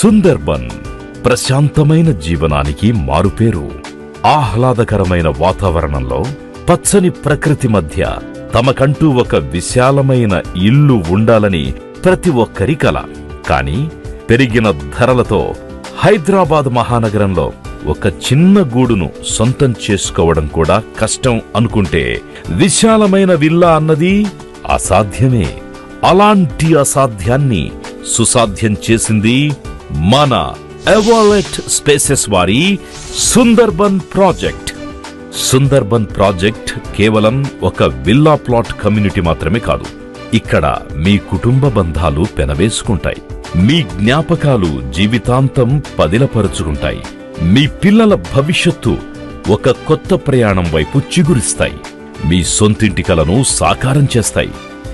సుందర్బన్ ప్రశాంతమైన జీవనానికి మారుపేరు. ఆహ్లాదకరమైన వాతావరణంలో పచ్చని ప్రకృతి మధ్య తమకంటూ ఒక విశాలమైన ఇల్లు ఉండాలని ప్రతి ఒక్కరి కల. కాని పెరిగిన ధరలతో హైదరాబాద్ మహానగరంలో ఒక చిన్న గూడును సొంతం చేసుకోవడం కూడా కష్టం అనుకుంటే విశాలమైన విల్లా అన్నది అసాధ్యమే. అలాంటి అసాధ్యాన్ని సుసాధ్యం చేసింది మన ఎవాలెట్ స్పేసెస్ వారి సుందర్బన్ ప్రాజెక్ట్ సుందర్బన్ ప్రాజెక్ట్ కేవలం ఒక విల్లా ప్లాట్ కమ్యూనిటీ మాత్రమే కాదు. ఇక్కడ మీ కుటుంబ బంధాలు పెనవేసుకుంటాయి. మీ జ్ఞాపకాలు జీవితాంతం పదిలపరుచుకుంటాయి. మీ పిల్లల భవిష్యత్తు ఒక కొత్త ప్రయాణం వైపు చిగురిస్తాయి. మీ సొంతింటి కలను సాకారం చేస్తాయి.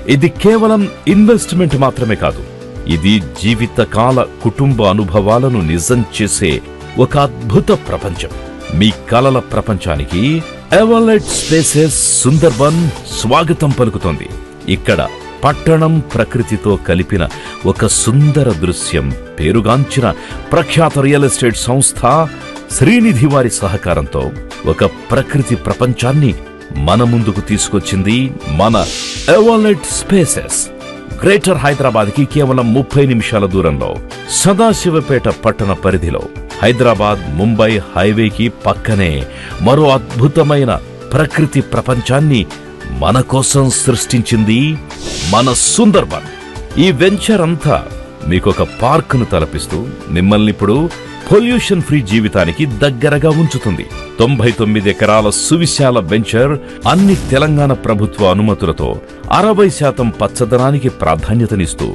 ఇది కేవలం ఇన్వెస్ట్మెంట్ మాత్రమే కాదు. ఇది జీవితకాల కుటుంబ అనుభవాలను నిజం చేసే ఒక అద్భుత ప్రపంచం. మీ కలల ప్రపంచానికి ఎవలెట్ స్పేసెస్ సుందర్బన్ స్వాగతం పలుకుతోంది. ఇక్కడ పట్టణం ప్రకృతితో కలిపిన ఒక సుందర దృశ్యం పేరుగాంచిన ప్రఖ్యాత రియల్ ఎస్టేట్ సంస్థ శ్రీనిధి వారి సహకారంతో ఒక ప్రకృతి ప్రపంచాన్ని మన ముందుకు తీసుకొచ్చింది మన ఎవలెట్ స్పేసెస్ గ్రేటర్ హైదరాబాద్కి కేవలం ముప్పై నిమిషాల దూరంలో సదాశివపేట పట్టణ పరిధిలో హైదరాబాద్ ముంబై హైవేకి పక్కనే మరో అద్భుతమైన ప్రకృతి ప్రపంచాన్ని మన కోసం సృష్టించింది మన సుందర్బన్. ఈ వెంచర్ అంతా మీకొక పార్కును తలపిస్తూ మిమ్మల్ని ఇప్పుడు పొల్యూషన్ ఫ్రీ జీవితానికి దగ్గరగా ఉంచుతుంది. తొంభై తొమ్మిది ఎకరాల సువిశాల వెంచర్ అన్ని తెలంగాణ ప్రభుత్వ అనుమతులతో అరవై శాతం పచ్చదనానికి ప్రాధాన్యతనిస్తూ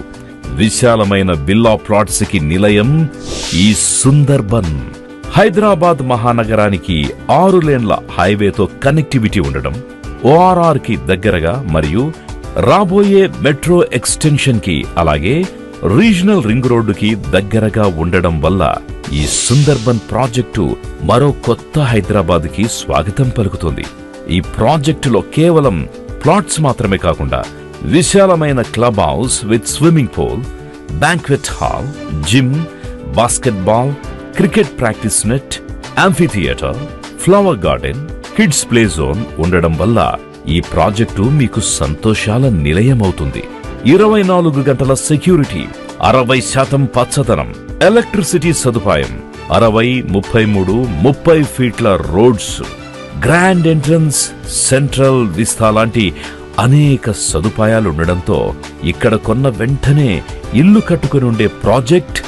విశాలమైన విల్లా ప్లాట్స్కి నిలయం ఈ సుందర్బన్. హైదరాబాద్ మహానగరానికి ఆరు లేన్ల హైవేతో కనెక్టివిటీ ఉండడం ఓఆర్ఆర్కి దగ్గరగా మరియు రాబోయే మెట్రో ఎక్స్టెన్షన్కి అలాగే రీజనల్ రింగ్ రోడ్డుకి దగ్గరగా ఉండడం వల్ల ఈ సుందర్బన్ ప్రాజెక్టు మరో కొత్త హైదరాబాద్కి స్వాగతం పలుకుతుంది. ఈ ప్రాజెక్టులో కేవలం ప్లాట్స్ మాత్రమే కాకుండా విశాలమైన club house with swimming pool banquet hall gym basketball cricket practice net theatre flower garden kids play zone ఉండడం వల్ల ఈ ప్రాజెక్టు మీకు సంతోషాల నిలయమవుతుంది. ఇరవై నాలుగు గంటల సెక్యూరిటీ అరవై శాతం పచ్చదనం ఎలక్ట్రిసిటీ సదుపాయం. అరవై ముప్పై మూడు ముప్పై ఫీట్ల roads. Grand entrance central vista లాంటి అనేక సదుపాయాలు ఉండడంతో ఇక్కడ కొన్న వెంటనే ఇల్లు కట్టుకుని ఉండే ప్రాజెక్ట్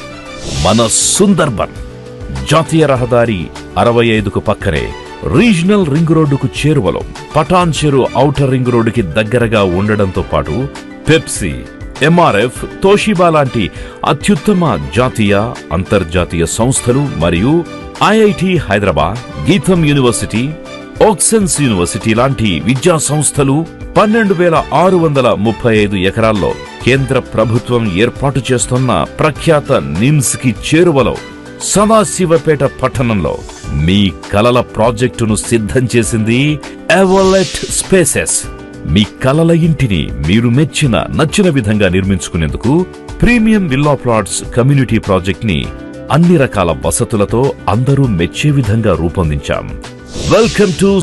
మన సుందర్బన్. జాతీయ రహదారి అరవై ఐదుకు పక్కనే రీజనల్ రింగ్ రోడ్డుకు చేరువలో పటాన్ చెరు ఔటర్ రింగ్ రోడ్డుకి దగ్గరగా ఉండడంతో పాటు పెప్సీ ఎంఆర్ఎఫ్ తోషిబా లాంటి అత్యుత్తమ జాతీయ అంతర్జాతీయ సంస్థలు మరియు ఐఐటి హైదరాబాద్ గీతం యూనివర్సిటీ ఓక్సెన్స్ యూనివర్సిటీ లాంటి విద్యా సంస్థలు పన్నెండు వేల ఆరు వందల ముప్పై ఐదు ఎకరాల్లో కేంద్ర ప్రభుత్వం ఏర్పాటు చేస్తున్న ప్రఖ్యాత నిమ్స్కి చేరువలో సదాశివపేట పట్టణంలో మీ కలల ప్రాజెక్టును సిద్ధం చేసింది ఎవలెట్ స్పేసెస్. మీ కలల ఇంటిని మీరు మెచ్చిన నచ్చిన విధంగా నిర్మించుకునేందుకు ప్రీమియం విల్లా ప్లాట్స్ కమ్యూనిటీ ప్రాజెక్ట్ని అన్ని రకాల వసతులతో అందరూ మెచ్చే విధంగా రూపొందించాం. Welcome to